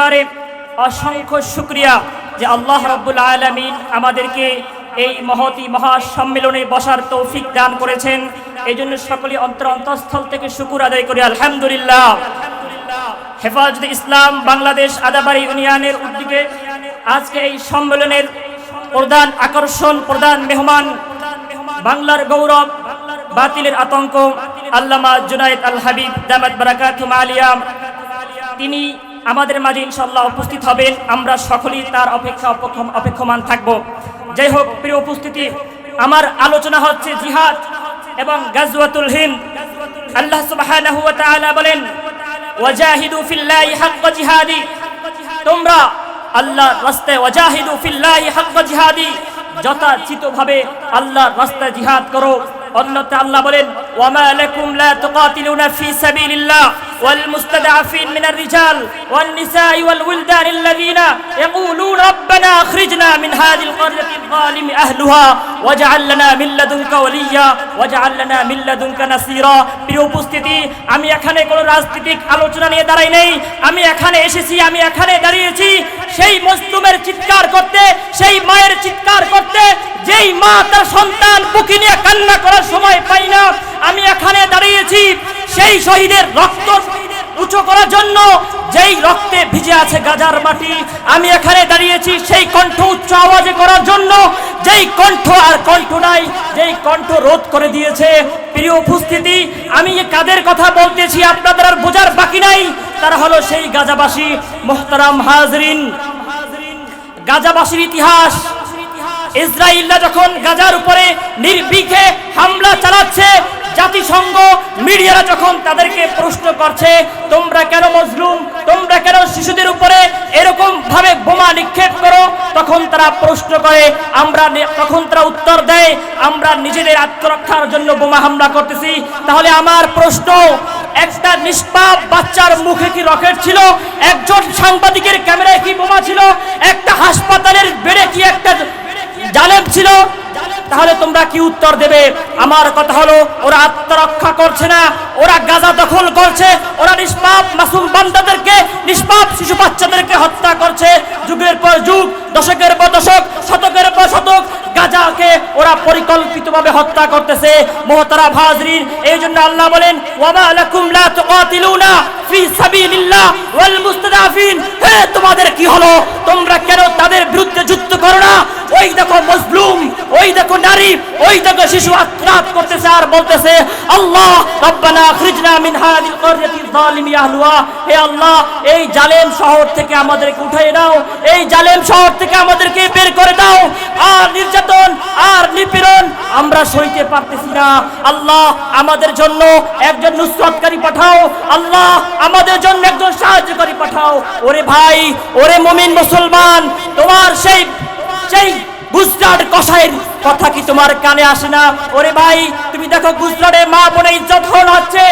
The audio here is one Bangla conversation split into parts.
বারে অসংখ্য শুক্রিয়া যে আল্লাহ রব্বুল আলমিন আমাদেরকে এই মহতি মহাসম্মেলনে বসার তৌফিক দান করেছেন। এই জন্য সকলে অন্তর অন্তঃস্থল থেকে শুকুর আদায় করি। আলহামদুলিল্লাহ। হেফাজত ইসলাম, বাংলাদেশ আদাবাড়ি ইউনিয়নের উদ্যোগে আজকে এই সম্মেলনের প্রধান আকর্ষণ, প্রধান মেহমান বাংলার গৌরব, বাতিলের আতঙ্ক, আল্লামা জুনায়েদ আল হাবিব, দামাত বারাকাতুম আলিয়াম তিনি আমাদের মাঝে ইনশাল্লাহ উপস্থিত হবেন। আমরা সকলেই তার অপেক্ষা অপেক্ষ- অপেক্ষমান থাকব। যাই হোক, প্রিয় উপস্থিতি, আমার আলোচনা হচ্ছে জিহাদ এবং গাজওয়াতুল হিন্দ। আল্লাহ সুবহানাহু ওয়া তাআলা বলেন, ওয়াজাহিদু ফিল্লাহি হাক্কা জিহাদি। তোমরা আল্লাহর রাস্তায় ওয়াজাহিদু ফিল্লাহি হাক্কা জিহাদি। যথাচিতভাবে আল্লাহর রাস্তায় জিহাদ করো। অন্যতে আল্লাহ বলেন وما لكم لا تقاتلون في سبيل الله والمستضعفين من الرجال والنساء والولدان الذين يقولون ربنا أخرجنا من هذه القرية الظالم أهلها ওয়াজআল লানা মিন লাদুনকা ওয়ালিয়া ওয়াজআল লানা মিন লাদুনকা নাসীরা প্রিয় উপস্থিতি, আমি এখানে কোনো রাজনৈতিক আলোচনা নিয়ে দাঁড়াই নাই। আমি এখানে এসেছি, আমি এখানে দাঁড়িয়েছি। সেই মজলুমের চিৎকার করতে, সেই মায়ের চিৎকার করতে, যেই মা তার সন্তান বুকি নিয়ে কান্না করার সময় পাই না। আমি এখানে দাঁড়িয়েছি, সেই শহীদের রক্ত উঁচু করার জন্য যেই রক্তে ভিজে আছে গাজার মাটি, আমি এখানে দাঁড়িয়েছি সেই কণ্ঠ উচ্চ আওয়াজে করার জন্য। যেই কণ্ঠ আর কণ্ঠ নাই, যেই কণ্ঠ রোধ করে দিয়েছে। প্রিয় উপস্থিতি, আমি কাদের কথা বলতেছি আপনাদের আর বোঝার বাকি নাই। তারা হলো সেই গাজাবাসী মোহতারাম হাজরিন। গাজাবাসীর ইতিহাস। ইসরায়েলরা যখন গাজার উপরে নির্বিঘে হামলা চালাচ্ছে জাতিসংঘ, মিডিয়ারা যখন তাদেরকে প্রশ্ন করছে, তোমরা কেন মজলুম? তোমরা কেন শিশুদের উপরে এরকম ভাবে বোমা নিক্ষেপ করো? তখন তারা প্রশ্ন করে, আমরা তখন তারা উত্তর দেয়, আমরা নিজেদের আত্মরক্ষার জন্য বোমা হামলা করতেছি। তাহলে আমার প্রশ্ন, একটা নিষ্পাপ বাচ্চার মুখে কি রকেট ছিল? একজন সাংবাদিকের ক্যামেরায় কি বোমা ছিল? একটা হাসপাতালের বেডে কি একটা জালেম ছিল? তাহলে তোমরা কি উত্তর দেবে? আমার কথা হলো, ওরা আত্মরক্ষা করছে না, ওরা গাজা দখল করছে, ওরা নিষ্পাপ মাসুম বান্দাদেরকে, নিষ্পাপ শিশু বাচ্চাদেরকে হত্যা করছে। যুগের পর যুগ, দশকের পর দশক, শতকের পর শতক, গাজাকে ওরা পরিকল্পিতভাবে হত্যা করতেছে। মোহতারা ভাজরিন এই জন্য আল্লাহ বলেন, ওয়ামা লাকুম লা তুকাতিলুনা ফি সাবিলিল্লাহ ওয়াল মুস্তাদাফিন। হে, তোমাদের কি হলো? তোমরা কেন তাদের বিরুদ্ধে যুদ্ধ করো না? ওই দেখো মজলুম ওই দেখো নারী, ওই দেখো শিশু আত্মনাদ করতেছে আর বলতেছে, আল্লাহ, রব্বানা আখরিজনা মিন হাদিল করিয়াতি যালিমি আহলুহা। হে আল্লাহ, এই জালেম শহর থেকে আমাদেরকে উঠাই নাও, এই জালেম শহর থেকে আমাদেরকে বের করে দাও। আর নির্যাতন, আর নিপীড়ন আমরা সইতে পারতেছি না। আল্লাহ, আমাদের জন্য একজন নুসরাতকারী পাঠাও। আল্লাহ, আমাদের জন্য একজন সাহায্যকারী পাঠাও। ওরে ভাই, ওরে মুমিন মুসলমান, তোমার সেই সেই গুজরাট কসাইয়ের কথা কি তোমার কানে আসে না? ওরে ভাই, তুমি দেখো গুজরাটে মা বোনে ইজ্জত হন হচ্ছে।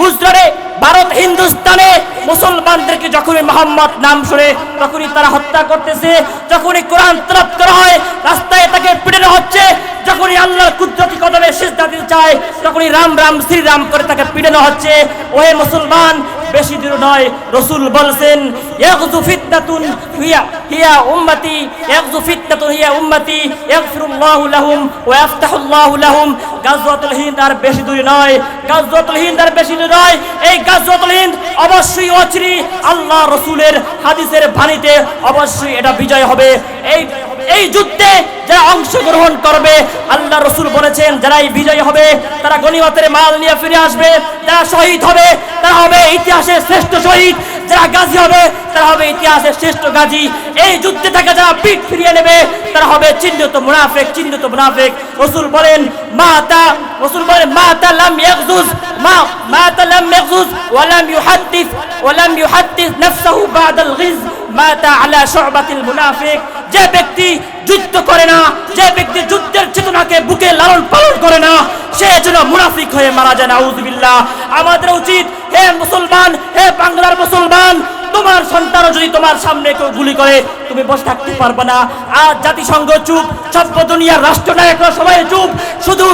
গুজরাটে ভারত, হিন্দুস্তানে মুসলমানদেরকে যখনই মোহাম্মদ নাম শুনে, তখনই তারা হত্যা করতেছে। যখনই কোরআন তরফ করা হয়, রাস্তায় তাকে পিটানো হচ্ছে। যখনই আল্লাহর কুদরতি কদমে শেষ দিতে চায়, তখনই রাম রাম, শ্রীরাম করে তাকে পিটানো হচ্ছে। ওহে মুসলমান বেশি দূর নয়, রসুল বলছেন, ইয়াগযু ফিতনাতুন হিয়া হিয়া উম্মতি, ইয়াগযু ফিতনাতুন হিয়া উম্মতি, ইয়াগফিরুল্লাহু লাহুম ওয়া ইয়াফতাহুল্লাহু লাহুম। গাজওয়াতুল হিন্দ আর বেশি দূরে নয় গাজওয়াতুল হিন্দ আর বেশি দূরে নয়, এই গাজওয়াতুল হিন্দ অবশ্যই অচিরি আল্লাহ রসুলের হাদিসের বাণীতে অবশ্যই এটা বিজয় হবে। এই এই যুদ্ধে যারা অংশগ্রহণ করবে, আল্লাহ রসুল বলেছেন যারা এই বিজয়ী হবে, তারা গণিমতের মাল নিয়ে ফিরে আসবে, যারা শহীদ হবে, তারা হবে ইতিহাসের শ্রেষ্ঠ শহীদ, যারা গাজী হবে, তারা হবে ইতিহাসের শ্রেষ্ঠ গাজী। এই যুদ্ধে থেকে যারা পিঠ ফিরিয়ে নেবে, তারা হবে চিহ্নিত মুনাফেক চিহ্নিত মুনাফেক। রসুল বলেন, মাতা রসুল বলেন, মাতা লাম ইয়াগজুজ, মা মাতা লাম ইয়াগজুজ ওয়ালাম ইউহাদ্দিস ওয়ালাম ইউহাদ্দিস নাফসাহু বাদাল গিজ মাতা আলা শুবাতিল মুনাফিক। যে ব্যক্তি যুদ্ধ করে না, যে ব্যক্তি যুদ্ধের চেতনাকে বুকে লালন পালন করে না, সে যেন মুনাফিক হয়ে মারা যায়, নাউজুবিল্লাহ। আমাদের উচিত, হে মুসলমান, হে বাংলার মুসলমান, তোমার সন্তানও যদি তোমার সামনে কেউ গুলি করে, তুমি বসে থাকতে পারবে না। আর জাতিসংঘ চুপ, সভ্য দুনিয়ার রাষ্ট্রনায়করা সবাই চুপ, শুধু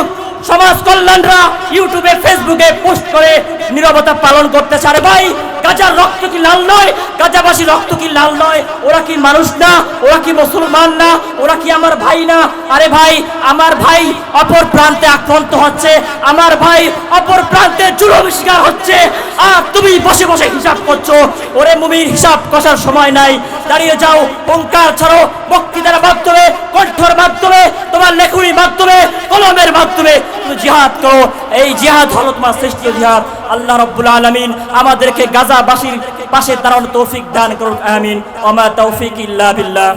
সমাজ কল্যাণরা ইউটিউবে ফেসবুকে পোস্ট করে নীরবতা পালন করতে আরে ভাই, গাজার রক্ত কি লাল নয়? গাজাবাসী রক্ত কি লাল নয়? ওরা কি মানুষ না? ওরা কি মুসলমান না? ওরা কি আমার ভাই না? আরে ভাই, আমার ভাই অপর প্রান্তে আক্রান্ত হচ্ছে। আমার ভাই অপর প্রান্তে জুলুম শিকার হচ্ছে। আর তুমি বসে বসে হিসাব করছ। ওরে মুমির হিসাব কষার সময় নাই। দাঁড়িয়ে যাও ওঙ্কার ছাড়ো, বক্তৃতার মাধ্যমে, কণ্ঠর মাধ্যমে, তোমার লেখনির মাধ্যমে, কলমের মাধ্যমে। জিহাদ করো। এই জিহাদ হলো তোমার সৃষ্টি জিহাদ। আল্লাহ রব্বুল আলমিন আমাদেরকে গাজাবাসীর পাশে দাঁড়ানোর তৌফিক দান করুন আমিন। ওমা তৌফিক ইল্লা বিল্লাহ।